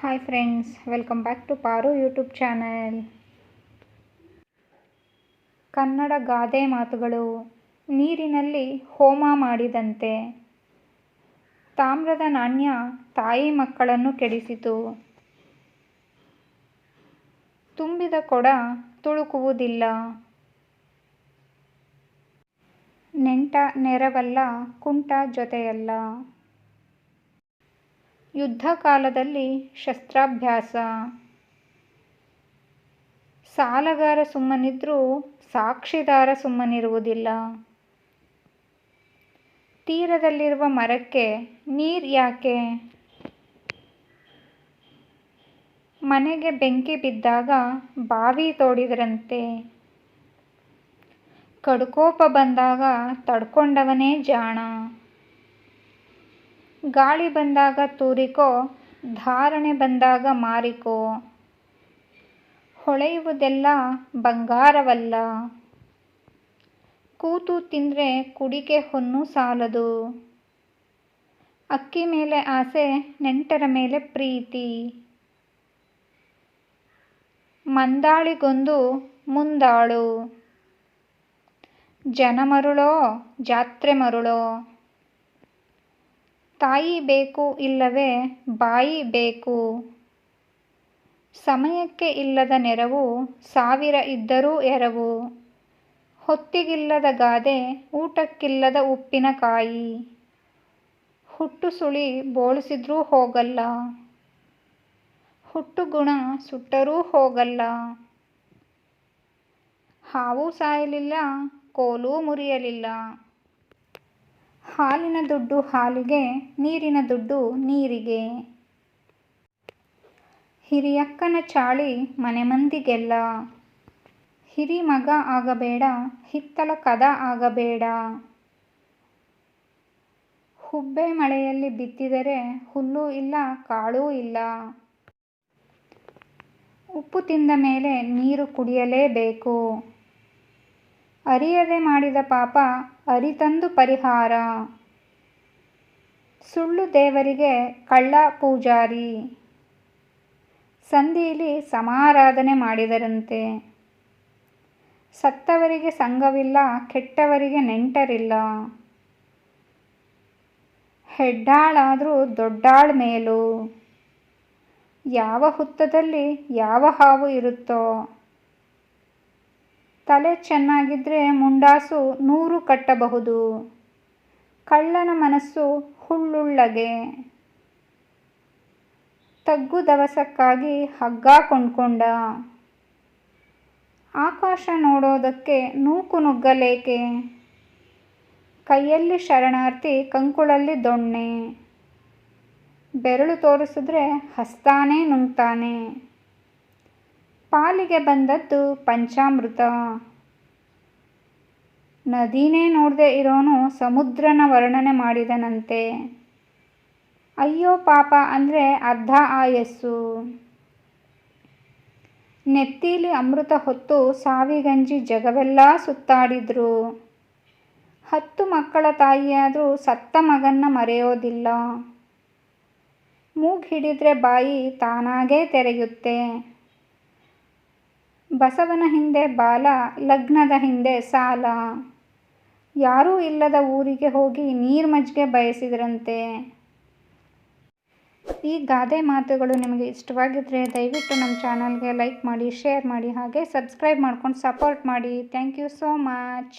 Hi friends welcome back to Paru YouTube channel Kannada ಗಾದೆ ಮಾತುಗಳು ನೀರಿನಲ್ಲಿ ಹೋಮ ಮಾಡಿದಂತೆ. ತಾಮ್ರದ ನಾಣ್ಯ ತಾಯಿ ಮಕ್ಕಳನ್ನು ಕೆಡಿಸಿತು. ತುಂಬಿದ ಕೊಡ ತುಳುಕುವುದಿಲ್ಲ. ನೆಂಟ ನೆರವಲ್ಲ ಕುಂಟ ಜೊತೆಯಲ್ಲ. ಯುದ್ಧ ಕಾಲದಲ್ಲಿ ಶಸ್ತ್ರಾಭ್ಯಾಸ. ಸಾಲಗಾರ ಸುಮ್ಮನಿದ್ರೂ ಸಾಕ್ಷಿದಾರ ಸುಮ್ಮನಿರುವುದಿಲ್ಲ. ತೀರದಲ್ಲಿರುವ ಮರಕ್ಕೆ ನೀರು ಯಾಕೆ? ಮನೆಗೆ ಬೆಂಕಿ ಬಿದ್ದಾಗ ಬಾವಿ ತೋಡಿದರಂತೆ. ಕಡುಕೋಪ ಬಂದಾಗ ತಡ್ಕೊಂಡವನೇ ಜಾಣ. ಗಾಳಿ ಬಂದಾಗ ತೂರಿಕೋ, ಧಾರಣೆ ಬಂದಾಗ ಮಾರಿಕೋ. ಹೊಳೆಯುವುದೆಲ್ಲ ಬಂಗಾರವಲ್ಲ. ಕೂತು ತಿಂದರೆ ಕುಡಿಕೆ ಹೊನ್ನು ಸಾಲದು. ಅಕ್ಕಿ ಮೇಲೆ ಆಸೆ, ನೆಂಟರ ಮೇಲೆ ಪ್ರೀತಿ. ಮಂದಾಳಿಗೊಂದು ಮುಂದಾಳು. ಜನ ಮರುಳೋ, ಜಾತ್ರೆ ಮರುಳೋ. ತಾಯಿ ಬೇಕು ಇಲ್ಲವೇ ಬಾಯಿ ಬೇಕು. ಸಮಯಕ್ಕೆ ಇಲ್ಲದ ನೆರವು ಸಾವಿರ ಇದ್ದರೂ ಎರವು. ಹೊತ್ತಿಗಿಲ್ಲದ ಗಾದೆ ಊಟಕ್ಕಿಲ್ಲದ ಉಪ್ಪಿನಕಾಯಿ ಹುಟ್ಟು ಸುಳಿ ಬೋಳಿಸಿದ್ರೂ ಹೋಗಲ್ಲ. ಹುಟ್ಟು ಗುಣ ಸುಟ್ಟರೂ ಹೋಗಲ್ಲ. ಹಾವು ಸಾಯಲಿಲ್ಲ, ಕೋಲು ಮುರಿಯಲಿಲ್ಲ. ಹಾಲಿನ ದುಡ್ಡು ಹಾಲಿಗೆ, ನೀರಿನ ದುಡ್ಡು ನೀರಿಗೆ. ಹಿರಿಯಕ್ಕನ ಚಾಳಿ ಮನೆ ಮಂದಿಗೆಲ್ಲ. ಹಿರಿ ಮಗ ಆಗಬೇಡ, ಹಿತ್ತಲ ಕದ ಆಗಬೇಡ. ಹುಬ್ಬೆ ಮಳೆಯಲ್ಲಿ ಬಿತ್ತಿದರೆ ಹುಲ್ಲು ಇಲ್ಲ, ಕಾಳೂ ಇಲ್ಲ. ಉಪ್ಪು ತಿಂದ ಮೇಲೆ ನೀರು ಕುಡಿಯಲೇಬೇಕು. ಅರಿಯದೆ ಮಾಡಿದ ಪಾಪ ಅರಿತಂದು ಪರಿಹಾರ. ಸುಳ್ಳು ದೇವರಿಗೆ ಕಳ್ಳ ಪೂಜಾರಿ. ಸಂಧಿಯಲ್ಲಿ ಸಮಾರಾಧನೆ ಮಾಡಿದರಂತೆ. ಸತ್ತವರಿಗೆ ಸಂಘವಿಲ್ಲ, ಕೆಟ್ಟವರಿಗೆ ನೆಂಟರಿಲ್ಲ. ಹೆಡ್ಡಾಳಾದರೂ ದೊಡ್ಡಾಳ್ ಮೇಲು. ಯಾವ ಹುತ್ತದಲ್ಲಿ ಯಾವ ಹಾವು ಇರುತ್ತೋ. ತಲೆ ಚೆನ್ನಾಗಿದ್ದರೆ ಮುಂಡಾಸು ನೂರು ಕಟ್ಟಬಹುದು. ಕಳ್ಳನ ಮನಸ್ಸು ಹುಳ್ಳುಳ್ಳಗೆ. ತಗ್ಗು ದವಸಕ್ಕಾಗಿ ಹಗ್ಗ ಕೊಂಡ್ಕೊಂಡ. ಆಕಾಶ ನೋಡೋದಕ್ಕೆ ನೂಕು ನುಗ್ಗಲೇಕೆ? ಕೈಯಲ್ಲಿ ಶರಣಾರ್ಥಿ, ಕಂಕುಳಲ್ಲಿ ದೊಣ್ಣೆ. ಬೆರಳು ತೋರಿಸಿದ್ರೆ ಹಸ್ತಾನೇ ನುಂಗ್ತಾನೆ. ಪಾಲಿಗೆ ಬಂದದ್ದು ಪಂಚಾಮೃತ. ನದಿನೇ ನೋಡದೆ ಇರೋನು ಸಮುದ್ರನ ವರ್ಣನೆ ಮಾಡಿದನಂತೆ. ಅಯ್ಯೋ ಪಾಪ ಅಂದರೆ ಅರ್ಧ ಆಯಸ್ಸು. ನೆತ್ತಿಲಿ ಅಮೃತ ಹೊತ್ತು ಸಾವಿಗಂಜಿ ಜಗವೆಲ್ಲ ಸುತ್ತಾಡಿದ್ರು. ಹತ್ತು ಮಕ್ಕಳ ತಾಯಿಯಾದರೂ ಸತ್ತ ಮಗನ್ನ ಮರೆಯೋದಿಲ್ಲ. ಮೂಗು ಹಿಡಿದ್ರೆ ಬಾಯಿ ತಾನಾಗೇ ತೆರೆಯುತ್ತೆ. ಬಸವನ ಹಿಂದೆ ಬಾಲ, ಲಗ್ನದ ಹಿಂದೆ ಸಾಲ. ಯಾರೂ ಇಲ್ಲದ ಊರಿಗೆ ಹೋಗಿ ನೀರು ಮಜ್ಜಿಗೆ ಬಯಸಿದ್ರಂತೆ. ಈ ಗಾದೆ ಮಾತುಗಳು ನಿಮಗೆ ಇಷ್ಟವಾಗಿದ್ದರೆ ದಯವಿಟ್ಟು ನಮ್ಮ ಚಾನಲ್ಗೆ ಲೈಕ್ ಮಾಡಿ, ಶೇರ್ ಮಾಡಿ, ಹಾಗೆ ಸಬ್ಸ್ಕ್ರೈಬ್ ಮಾಡ್ಕೊಂಡು ಸಪೋರ್ಟ್ ಮಾಡಿ. Thank you so much.